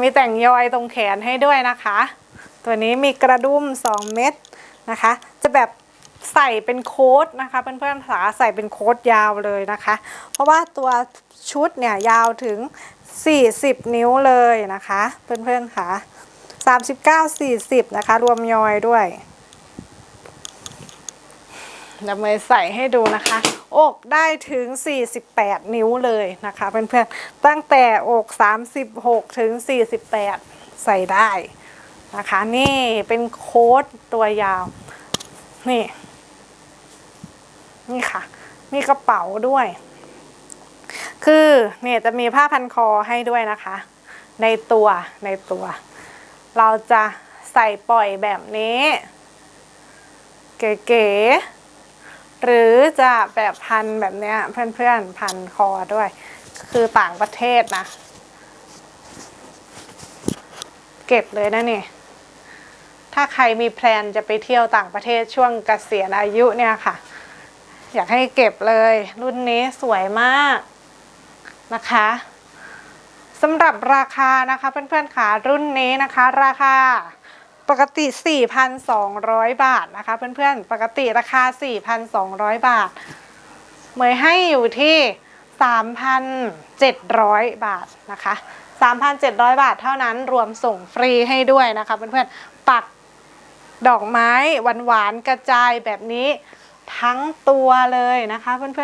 มีแต่งยอยตรงแขนให้ด้วยนะคะ ตัวนี้มีกระดุม 2 เม็ดนะคะ จะแบบใส่เป็นโค้ดนะคะเพื่อนๆขาใส่เป็นโค้ดยาวเลยนะคะ เพราะว่าตัวชุดเนี่ยยาวถึง 40 นิ้วเลยนะคะ เพื่อนๆค่ะ39 40 นะคะ รวมยอยด้วย เดี๋ยวเมย์ใส่ให้ดูนะคะ อกได้ถึง 48 นิ้วเลยนะคะเพื่อนๆตั้งแต่อก 36 ถึง 48 ใส่ได้นะคะ นี่เป็นโค้ดตัวยาว นี่ นี่ค่ะ มีกระเป๋าด้วย คือเนี่ยจะมีผ้าพันคอให้ด้วยนะคะ ในตัวในตัว เราจะใส่ปล่อยแบบนี้ เก๋ๆ หรือจะแบบพันแบบเนี้ยเพื่อนๆพันคอด้วย คือต่างประเทศนะ เก็บเลยนะนี่ ถ้าใครมีแพลนจะไปเที่ยวต่างประเทศช่วงเกษียณอายุเนี่ยค่ะ อยากให้เก็บเลย รุ่นนี้สวยมากนะคะสำหรับราคานะคะเพื่อนๆค่ะรุ่นนี้นะคะ ราคา ปกติ 4,200 บาทนะคะ เพื่อนๆ ปกติราคา 4,200 บาท เหมยให้อยู่ที่ 3,700 บาทนะคะ 3,700 บาทเท่านั้นรวมส่งฟรีให้ด้วยนะคะเพื่อนๆ ปักดอกไม้หวานๆ กระจายแบบนี้ทั้งตัวเลยนะคะเพื่อนๆ